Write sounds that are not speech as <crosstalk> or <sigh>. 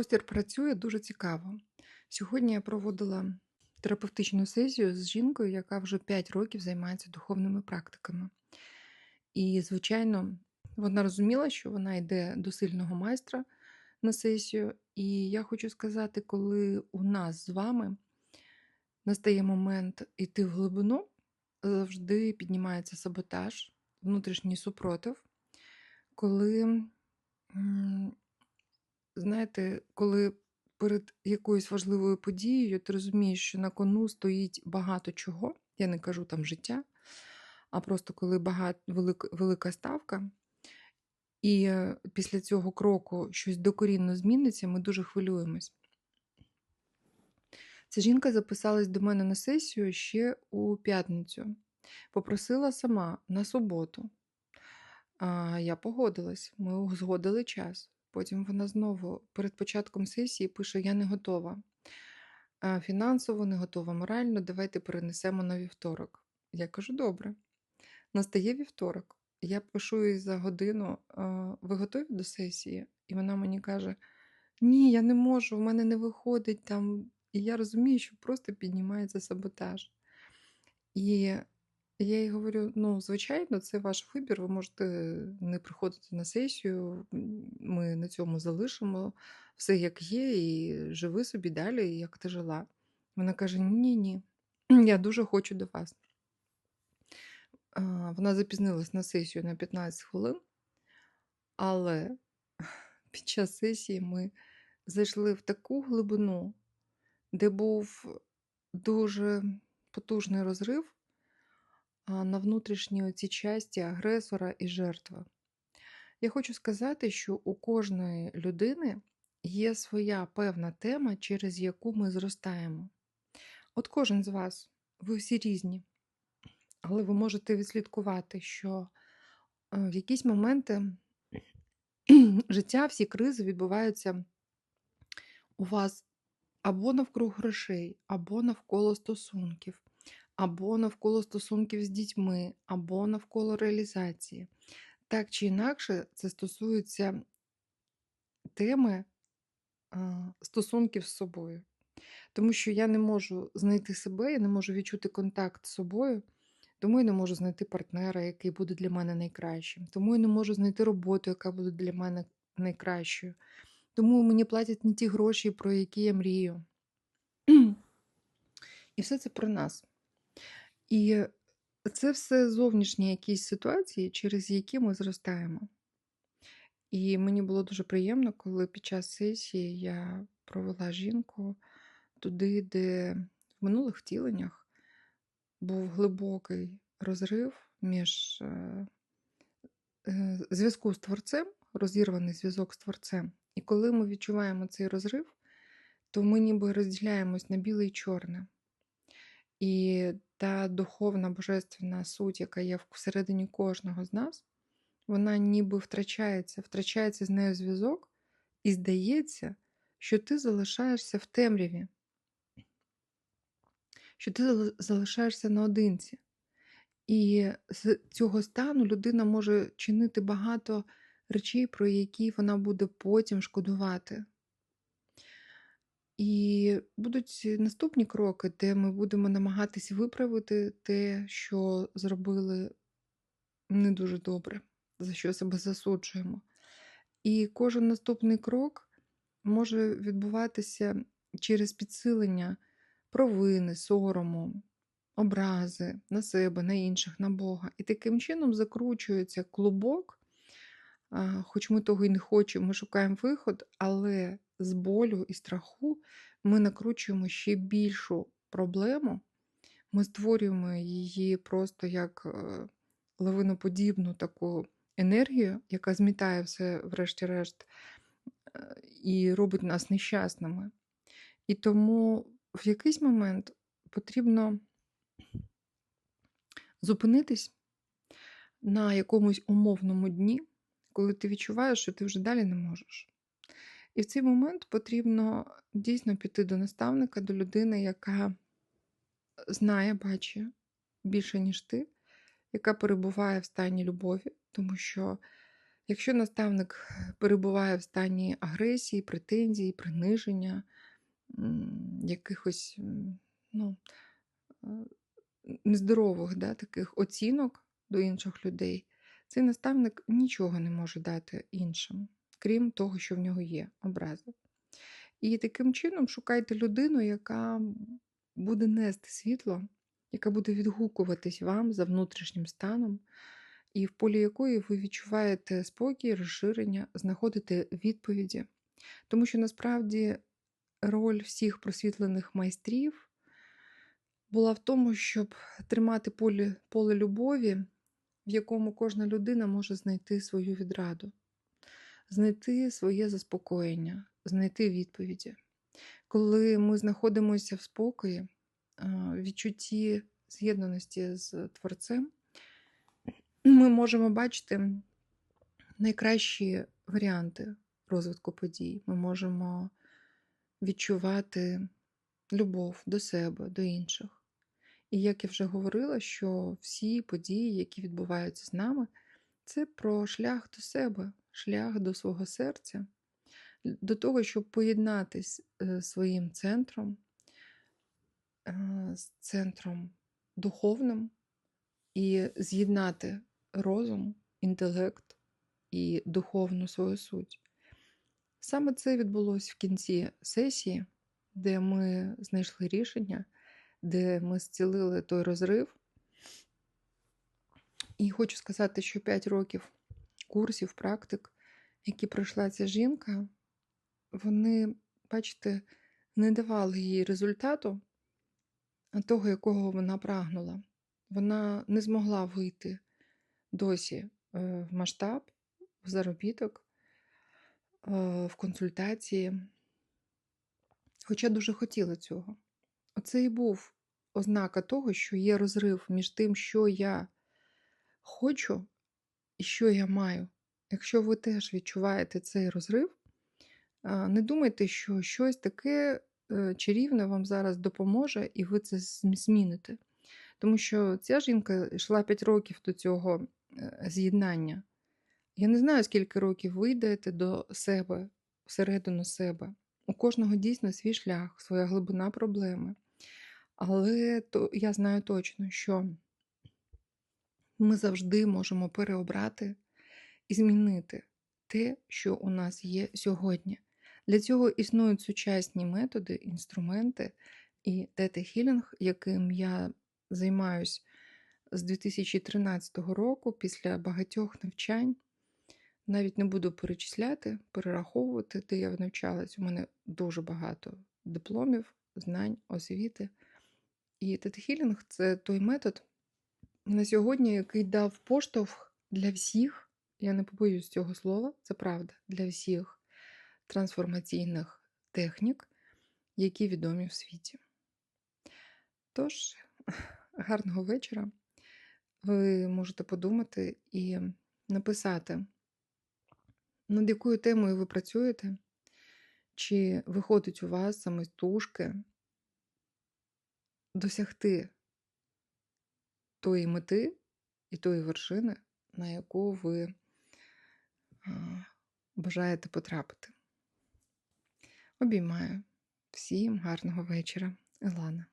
Простір працює дуже цікаво. Сьогодні я проводила терапевтичну сесію з жінкою, яка вже 5 років займається духовними практиками. І, звичайно, вона розуміла, що вона йде до сильного майстра на сесію. І я хочу сказати, коли у нас з вами настає момент йти в глибину, завжди піднімається саботаж, внутрішній супротив, коли знаєте, коли перед якоюсь важливою подією ти розумієш, що на кону стоїть багато чого, я не кажу там життя, а просто коли багато, велика, велика ставка, і е, після цього кроку щось докорінно зміниться, ми дуже хвилюємось. Ця жінка записалась до мене на сесію ще у п'ятницю. Попросила сама на суботу. Я погодилась, ми узгодили час. Потім вона знову перед початком сесії пише: Я не готова. Фінансово не готова, морально, давайте перенесемо на вівторок. Я кажу: добре. Настає вівторок. Я пишу їй за годину: ви готові до сесії? І вона мені каже: Ні, я не можу, в мене не виходить там. І я розумію, що просто піднімається саботаж. І я їй говорю: ну, звичайно, це ваш вибір. Ви можете не приходити на сесію, ми на цьому залишимо все як є, і живи собі далі, як ти жила. Вона каже: Ні, ні, <clears throat> я дуже хочу до вас. Вона запізнилась на сесію на 15 хвилин, але <laughs> під час сесії ми зайшли в таку глибину, де був дуже потужний розрив на внутрішній оці часті агресора і жертви. Я хочу сказати, що у кожної людини є своя певна тема, через яку ми зростаємо. От кожен з вас, ви всі різні, але ви можете відслідкувати, що в якісь моменти <clears throat> життя, всі кризи відбуваються у вас або навкруг грошей, або навколо стосунків, або навколо стосунків з дітьми, або навколо реалізації. Так чи інакше, це стосується теми стосунків з собою. Тому що я не можу знайти себе, я не можу відчути контакт з собою, тому я не можу знайти партнера, який буде для мене найкращим. Тому я не можу знайти роботу, яка буде для мене найкращою. Тому мені платять не ті гроші, про які я мрію. <clears throat> І все це про нас. І це все зовнішні якісь ситуації, через які ми зростаємо. І мені було дуже приємно, коли під час сесії я провела жінку туди, де в минулих втіленнях був глибокий розрив між е, е, зв'язку з творцем, розірваний зв'язок з творцем. І коли ми відчуваємо цей розрив, то ми ніби розділяємось на біле і чорне. І та духовна божественна суть, яка є всередині кожного з нас, вона ніби втрачається, втрачається з нею зв'язок, і здається, що ти залишаєшся в темряві, що ти залишаєшся наодинці. І з цього стану людина може чинити багато речей, про які вона буде потім шкодувати. І будуть наступні кроки, де ми будемо намагатись виправити те, що зробили не дуже добре, за що себе засуджуємо. І кожен наступний крок може відбуватися через підсилення провини, сорому, образи на себе, на інших, на Бога. І таким чином закручується клубок, хоч ми того і не хочемо, ми шукаємо виход, але з болю і страху ми накручуємо ще більшу проблему, ми створюємо її просто як е, лавиноподібну таку енергію, яка змітає все, врешті-решт, е, і робить нас нещасними. І тому в якийсь момент потрібно зупинитись на якомусь умовному дні, коли ти відчуваєш, що ти вже далі не можеш. І в цей момент потрібно дійсно піти до наставника, до людини, яка знає, бачить більше, ніж ти, яка перебуває в стані любові, тому що Якщо наставник перебуває в стані агресії, претензій, приниження, якихось ну, е, нездорових да, таких оцінок до інших людей, цей наставник нічого не може дати іншим, крім того, що в нього є образи. І таким чином шукайте людину, яка буде нести світло, яка буде відгукуватись вам за внутрішнім станом, і в полі якої ви відчуваєте спокій, розширення, знаходите відповіді. Тому що насправді роль всіх просвітлених майстрів була в тому, щоб тримати поле, поле любові, в якому кожна людина може знайти свою відраду, знайти своє заспокоєння, знайти відповіді. Коли ми знаходимося в спокої, відчутті з'єднаності з Творцем, ми можемо бачити найкращі варіанти розвитку подій. Ми можемо відчувати любов до себе, до інших. І як я вже говорила, що всі події, які відбуваються з нами, це про шлях до себе, шлях до свого серця, до того, щоб поєднатись е, своїм центром, е, з центром духовним і з'єднати розум, інтелект і духовну свою суть. Саме це відбулося в кінці сесії, де ми знайшли рішення, де ми зцілили той розрив. І хочу сказати, що 5 років курсів, практик, які пройшла ця жінка, вони, бачите, не давали їй результату того, якого вона прагнула. Вона не змогла вийти досі е, в масштаб, в заробіток, е, в консультації, хоча дуже хотіла цього. Оце і був ознака того, що є розрив між тим, що я хочу і що я маю. Якщо ви теж відчуваєте цей розрив, не думайте, що щось таке е, чарівне вам зараз допоможе, і ви це зміните. Тому що ця жінка йшла 5 років до цього е, з'єднання. Я не знаю, скільки років ви йдете до себе, всередину себе. У кожного дійсно свій шлях, своя глибина проблеми. Але то, я знаю точно, що ми завжди можемо переобрати і змінити те, що у нас є сьогодні. Для цього існують сучасні методи, інструменти і тета-хілінг, яким я займаюсь з 2013 року після багатьох навчань. Навіть не буду перечисляти, перераховувати, де я навчалась. У мене дуже багато дипломів, знань, освіти. І тета-хілінг – це той метод на сьогодні, який дав поштовх для всіх, я не побоюсь цього слова, це правда, для всіх трансформаційних технік, які відомі в світі. Тож, <laughs> гарного вечора. Ви можете подумати і написати, над якою темою ви працюєте, чи виходить у вас самотужки досягти тої мети і тої вершини, на яку ви бажаєте потрапити. Обіймаю. Всім гарного вечора, Елана.